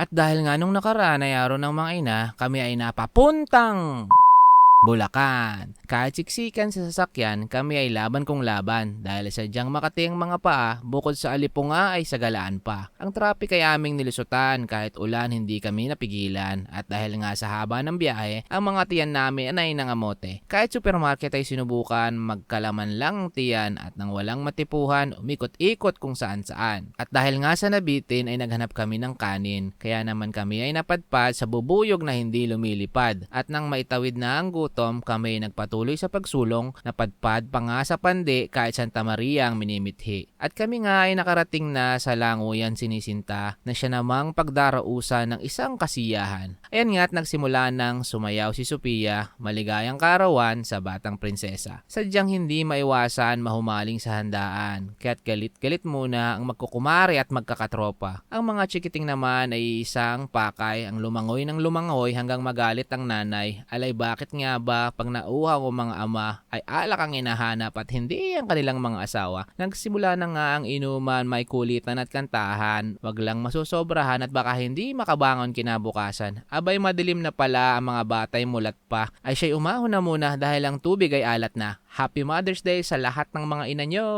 At dahil nga nung nakaraan ay araw ng mga ina, kami ay napapuntang Bulacan. Kahit siksikan sa sasakyan, kami ay laban kong laban dahil sadyang makati ang mga paa bukod sa alipunga ay sagalaan pa. Ang traffic ay aming nilusutan kahit ulan hindi kami napigilan at dahil nga sa haba ng biyahe, ang mga tiyan namin ay nangamote. Kahit supermarket ay sinubukan, magkalaman lang ang tiyan at nang walang matipuhan, umikot-ikot kung saan saan. At dahil nga sa nabitin ay naghanap kami ng kanin, kaya naman kami ay napadpad sa bubuyog na hindi lumilipad. At nang maitawid na ang gutom, kami nagpatuloy sa pagsulong, napadpad pa nga sa pandi kahit Santa Maria ang minimithi. At kami nga ay nakarating na sa Languyan Sinisinta na siya namang pagdarausan ng isang kasiyahan. Ayan nga at nagsimula ng sumayaw si Sophia, maligayang karawan sa batang prinsesa. Sadyang hindi maiwasan mahumaling sa handaan, kaya't galit-galit muna ang magkukumari at magkakatropa. Ang mga chikiting naman ay isang pakay ang lumangoy ng lumangoy hanggang magalit ang nanay. Alay bakit nga ba pag nauhaw ang mga ama ay alak ang hinahanap at hindi ang kanilang mga asawa. Nagsimula na nga ang inuman, may kulitan at kantahan. Wag lang masusobrahan at baka hindi makabangon kinabukasan. Abay madilim na pala ang mga batay mulat pa. Ay siya'y umahon na muna dahil ang tubig ay alat na. Happy Mother's Day sa lahat ng mga ina nyo!